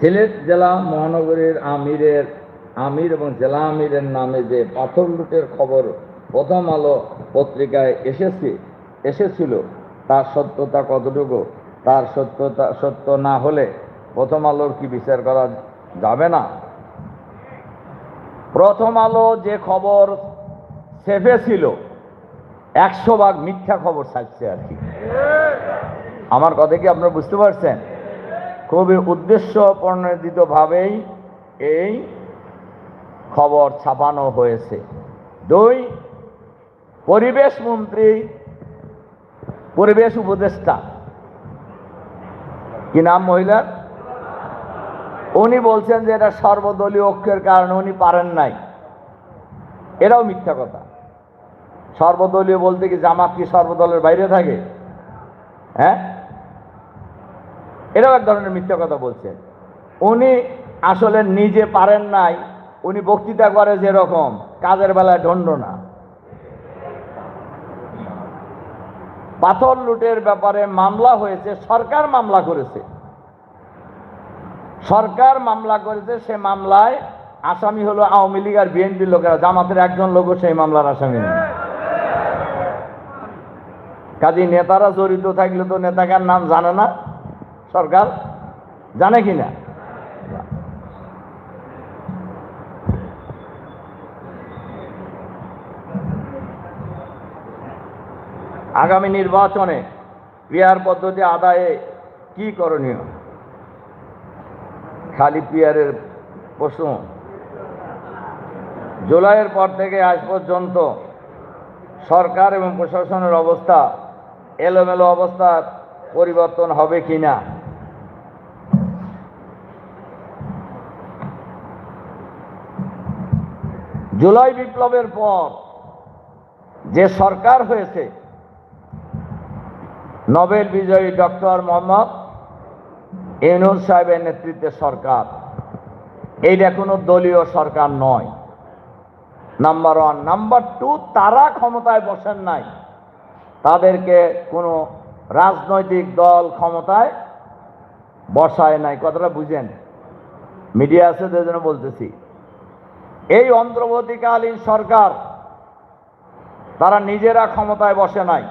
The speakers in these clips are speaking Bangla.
সিলেট জেলা মহানগরীর আমিরের, আমির এবং জেলা আমিরের নামে যে পাথর লুটের খবর প্রথম আলো পত্রিকায় এসেছে, এসেছিল, তার সত্যতা কতটুকু? তার সত্যতা, সত্য না হলে প্রথম আলোর কি বিচার করা যাবে না? প্রথম আলো যে খবর সেফে ছিল, একশো ভাগ মিথ্যা খবর ছাড়ছে আর কি। আমার কথা কি আপনারা বুঝতে পারছেন? খুবই উদ্দেশ্য প্রণোদিতভাবেই এই খবর ছাপানো হয়েছে। দুই, পরিবেশ মন্ত্রী, পরিবেশ উপদেষ্টা। কি নাম মহিলার? উনি বলছেন যে এটা সর্বদলীয় ঐক্যের কারণে উনি পারেন নাই। এটাও মিথ্যা কথা। সর্বদলীয় বলতে কি জামাত কি সর্বদলের বাইরে থাকে? হ্যাঁ? এটাও এক ধরনের মিথ্যা কথা বলছেন উনি আসলে নিজে পারেন নাই, উনি বক্তৃতা করে যেরকম, কাজের বেলায় দণ্ড না। পাথর লুটের ব্যাপারে মামলা হয়েছে, সরকার মামলা করেছে। সরকার মামলা করেছে, সে মামলায় আসামি হলো আওয়ামী লীগ আর বিএনপির লোকেরা, জামাতের একজন লোকও সেই মামলার আসামি নেই। কাজী নেতারা জড়িত থাকলে তো নেতাকার নাম জানে না। সরকার জানে কি না আগামী নির্বাচনে পিয়ার পদ্ধতি আদায়ে কি করণীয়? খালি পিয়ারের প্রশ্ন। জুলাইয়ের পর থেকে আজ পর্যন্ত সরকার এবং প্রশাসনের অবস্থা এলোমেলো অবস্থার পরিবর্তন হবে কি না জুলাই বিপ্লবের পর যে সরকার হয়েছে, নোবেল বিজয়ী ডক্টর মোহাম্মদ ইউনুস সাহেবের নেতৃত্বে সরকার। এইটা কোনো দলীয় সরকার নয়। নাম্বার ওয়ান নাম্বার টু তারা ক্ষমতায় বসেন নাই। তাদেরকে কোনো রাজনৈতিক দল ক্ষমতায় বসায় নাই। কথাটা বুঝেন। মিডিয়া আছে জন্য বলতেছি। এই অন্তর্বর্তীকালীন সরকার তারা নিজেরা ক্ষমতায় বসে নাই।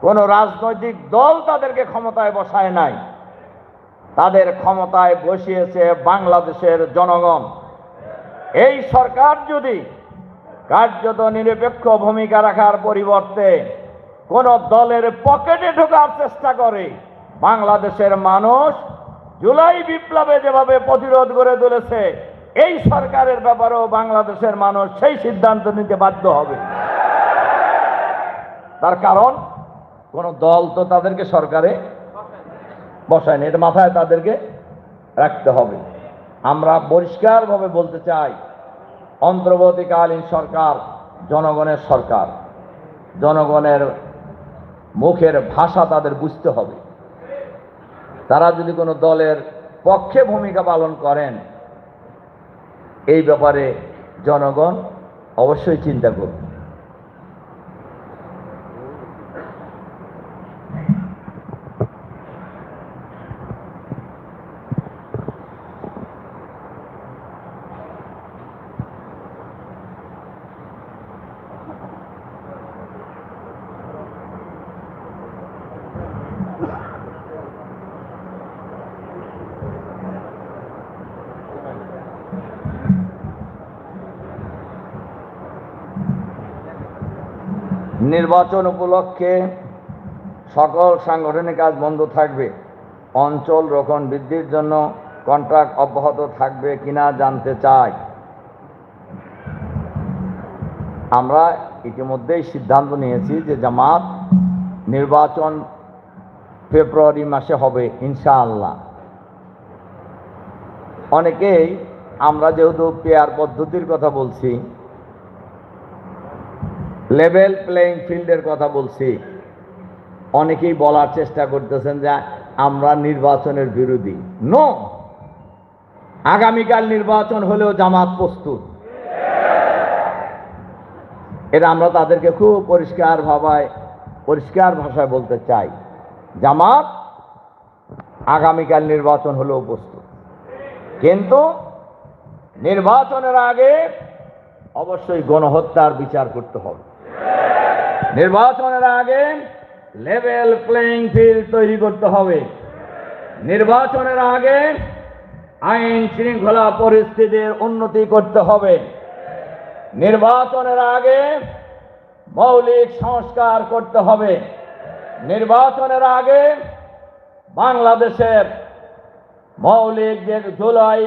কোনো রাজনৈতিক দল তাদেরকে ক্ষমতায় বসায় নাই। তাদের ক্ষমতায় বসিয়েছে বাংলাদেশের জনগণ। এই সরকার যদি কার্যত নিরপেক্ষ ভূমিকা রাখার পরিবর্তে কোন দলের পকেটে ঢোকার চেষ্টা করে, বাংলাদেশের মানুষ জুলাই বিপ্লবে যেভাবে প্রতিরোধ করে তুলেছে এই সরকারের ব্যাপারেও বাংলাদেশের মানুষ সেই সিদ্ধান্ত নিতে বাধ্য হবে। তার কারণ, কোন দল তো তাদেরকে সরকারে বসায়নি, এটা মাথায় তাদেরকে রাখতে হবে। আমরা পরিষ্কারভাবে বলতে চাই, অন্তর্বর্তীকালীন সরকার, জনগণের সরকার, জনগণের মুখের ভাষা তাদের বুঝতে হবে। তারা যদি কোনো দলের পক্ষে ভূমিকা পালন করেন এই ব্যাপারে জনগণ অবশ্যই চিন্তা করবে। নির্বাচন উপলক্ষে সকল সাংগঠনিক কাজ বন্ধ থাকবে। অঞ্চল রোকন বৃদ্ধির জন্য কন্ট্রাক্ট অব্যাহত থাকবে কিনা জানতে চাই। আমরা ইতিমধ্যেই সিদ্ধান্ত নিয়েছি যে জামাত নির্বাচন ফেব্রুয়ারি মাসে হবে, ইনশাআল্লাহ। অনেকেই, আমরা যেহেতু পেয়ার পদ্ধতির কথা বলছি লেভেল প্লেইং ফিল্ডের কথা বলছি। অনেকেই বলার চেষ্টা করতেছেন যে আমরা নির্বাচনের বিরোধী। নো আগামীকাল নির্বাচন হলেও জামাত প্রস্তুত। এটা আমরা তাদেরকে খুব পরিষ্কার ভাবায়, পরিষ্কার ভাষায় বলতে চাই। জামাত আগামীকাল নির্বাচন হলেও প্রস্তুত। কিন্তু নির্বাচনের আগে অবশ্যই গণহত্যার বিচার করতে হবে। নির্বাচনের আগে লেভেল প্লেইং ফিল্ড তৈরি করতে হবে। নির্বাচনের আগে আইন শৃঙ্খলা পরিস্থিতির উন্নতি করতে হবে। নির্বাচনের আগে মৌলিক সংস্কার করতে হবে। নির্বাচনের আগে বাংলাদেশের মৌলিক যে জুলাই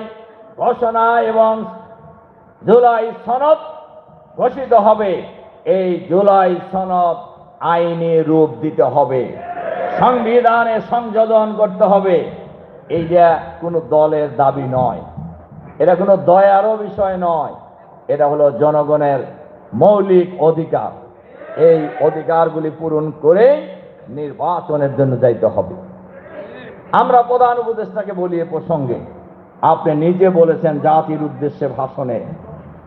ঘোষণা এবং জুলাই সনদ ঘোষিত হবে। এই জুলাই সনদ আইনি রূপ দিতে হবে। সংবিধানে সংযোজন করতে হবে। এই যে কোনো দলের দাবি নয়। এটা কোনো দয়ারও বিষয় নয়। এটা হলো জনগণের মৌলিক অধিকার। এই অধিকারগুলি পূরণ করে নির্বাচনের জন্য যাইতে হবে। আমরা প্রধান উপদেষ্টাকে বলি এ প্রসঙ্গে। আপনি নিজে বলেছেন জাতির উদ্দেশ্যে ভাষণে।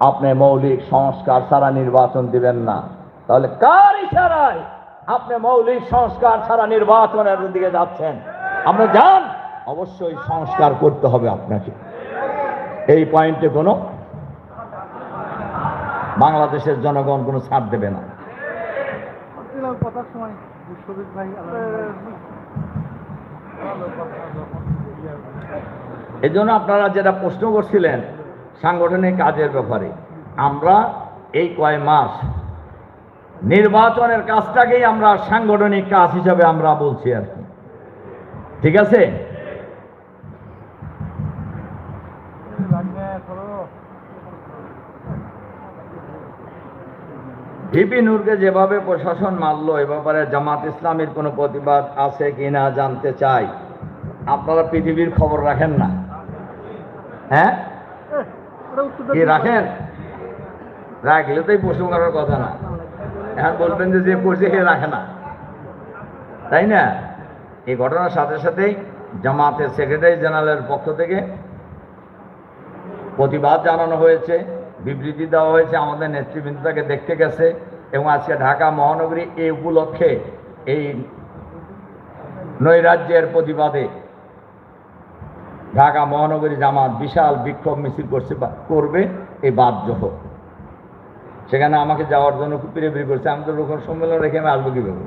আপনি মৌলিক সংস্কার ছাড়া নির্বাচন দিবেন না। তাহলে কার ইশারায় আপনি মৌলিক সংস্কার ছাড়া নির্বাচনের দিকে যাচ্ছেন? আপনি যান, অবশ্যই সংস্কার করতে হবে আপনাকে। এই পয়েন্টে কোনো বাংলাদেশের জনগণ কোনো ছাড় দেবে না। এই জন্য আপনারা যেটা প্রশ্ন করছিলেন সাংগঠনিক কাজের ব্যাপারে। আমরা এই কয় মাস নির্বাচনের কাজটাকেই আমরা সাংগঠনিক কাজ হিসাবে আমরা বলছি আর কি। ঠিক আছে? ভিপি নূরকে যেভাবে প্রশাসন মারল, এ ব্যাপারে জামাত ইসলামের কোনো প্রতিবাদ আছে কিনা জানতে চাই। আপনারা পৃথিবীর খবর রাখেন না। হ্যাঁ? কি রাখেন? রাখলে তো প্রশ্ন করার কথা না। এখন বলবেন যে যে করছে, সে রাখে না। তাই না? এই ঘটনার সাথে সাথেই জামাতের সেক্রেটারি জেনারেলের পক্ষ থেকে প্রতিবাদ জানানো হয়েছে, বিবৃতি দেওয়া হয়েছে, আমাদের নেতৃবৃন্দ তাকে দেখতে গেছে এবং আজকে ঢাকা মহানগরী এই উপলক্ষে এই নৈরাজ্যের প্রতিবাদে ঢাকা মহানগরী জামাত বিশাল বিক্ষোভ মিছিল করছে করবে এই হোক। সেখানে আমাকে যাওয়ার জন্য খুব পিড়ে করছে। আমি তো লোক সম্মেলন রেখে আমি আসব কীভাবে?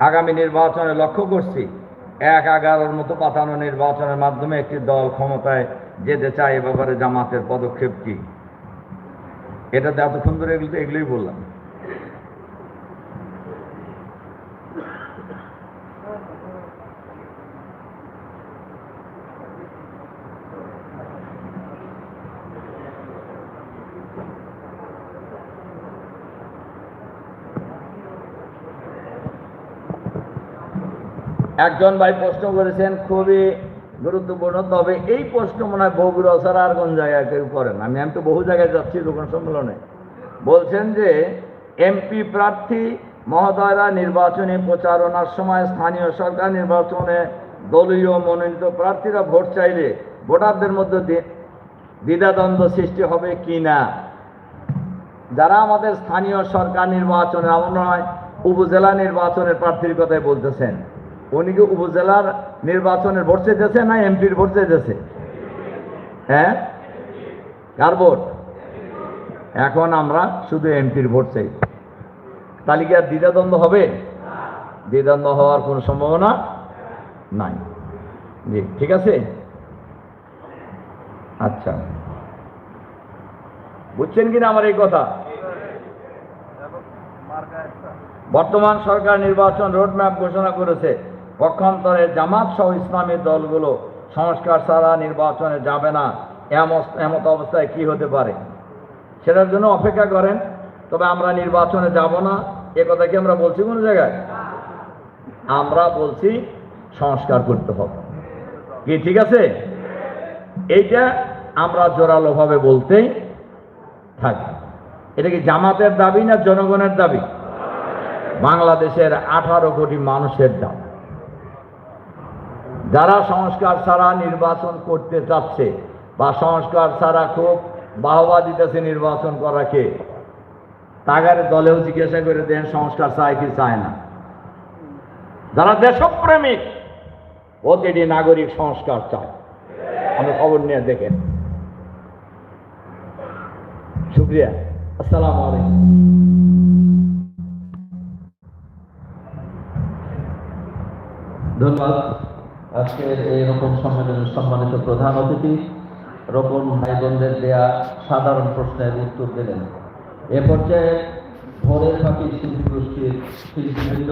আগামী নির্বাচনে লক্ষ্য করছি, এক এগারোর মতো পাতানো নির্বাচনের মাধ্যমে একটি দল ক্ষমতায় যেতে চায়, এ ব্যাপারে জামাতের পদক্ষেপ কি? এটাতে এতক্ষণ ধরে এগুলো এগুলোই বললাম। একজন ভাই প্রশ্ন করেছেন, খুবই গুরুত্বপূর্ণ, তবে এই প্রশ্ন মনে হয় বগুড়া ছাড়া আর কোন জায়গায় কেউ করেন আমি আমি তো বহু জায়গায় যাচ্ছি দোকান সম্মেলনে। বলছেন যে এমপি প্রার্থী মহোদয়রা নির্বাচনী প্রচারণার সময় স্থানীয় সরকার নির্বাচনে দলীয় মনোনীত প্রার্থীরা ভোট চাইলে ভোটারদের মধ্যে দ্বি- দ্বিধাদ্বন্দ্ব সৃষ্টি হবে কি না? যারা আমাদের স্থানীয় সরকার নির্বাচনে এমন নয় উপজেলা নির্বাচনের প্রার্থীর কথাই বলতেছেন। উনি কি উপজেলার নির্বাচনের ভোট চাইতেছে না এমপির ভোট চাইতেছে? হ্যাঁ? কার ভোট? এখন আমরা শুধু এমপির ভোট চাই। আর দ্বিধাদ্বন্দ্ব হবে? দ্বিধাদ্বন্দ্ব হওয়ার কোনো সম্ভাবনা নাই। জি, ঠিক আছে? আচ্ছা। বুঝছেন কিনা আমার এই কথা? বর্তমান সরকার নির্বাচন রোডম্যাপ ঘোষণা করেছে। পক্ষান্তরে জামাত সহ ইসলামী দলগুলো সংস্কার ছাড়া নির্বাচনে যাবে না। এমত অবস্থায় কি হতে পারে? সেটার জন্য অপেক্ষা করেন, তবে আমরা নির্বাচনে যাব না। এ কথা কি আমরা বলছি কোন জায়গায়? আমরা বলছি সংস্কার করতে হবে। কি, ঠিক আছে? এইটা আমরা জোরালোভাবে বলতেই থাকি। এটা কি জামাতের দাবি না জনগণের দাবি? বাংলাদেশের আঠারো কোটি মানুষের দাবি। যারা সংস্কার ছাড়া নির্বাচন করতে চাচ্ছে বা সংস্কার ছাড়া খুব বাহবা দিতেছে নির্বাচন করাকে, তাগারে দলেও জিজ্ঞাসা করে দেন সংস্কার চায় কি চায় না। যারা দেশপ্রেমিক, প্রতিটি নাগরিক সংস্কার চায়। আপনি খবর নিয়ে দেখেন। শুক্রিয়া। আসসালামু আলাইকুম। ধন্যবাদ। আজকের এই রকম সম্মেলনের সম্মানিত প্রধান অতিথি, রকম ভাই বোনদের দেয়া সাধারণ প্রশ্নের উত্তর দিলেন। এ পর্যায়ে ভোরের পাখি শিল্পী গোষ্ঠীর শিল্পীবৃন্দ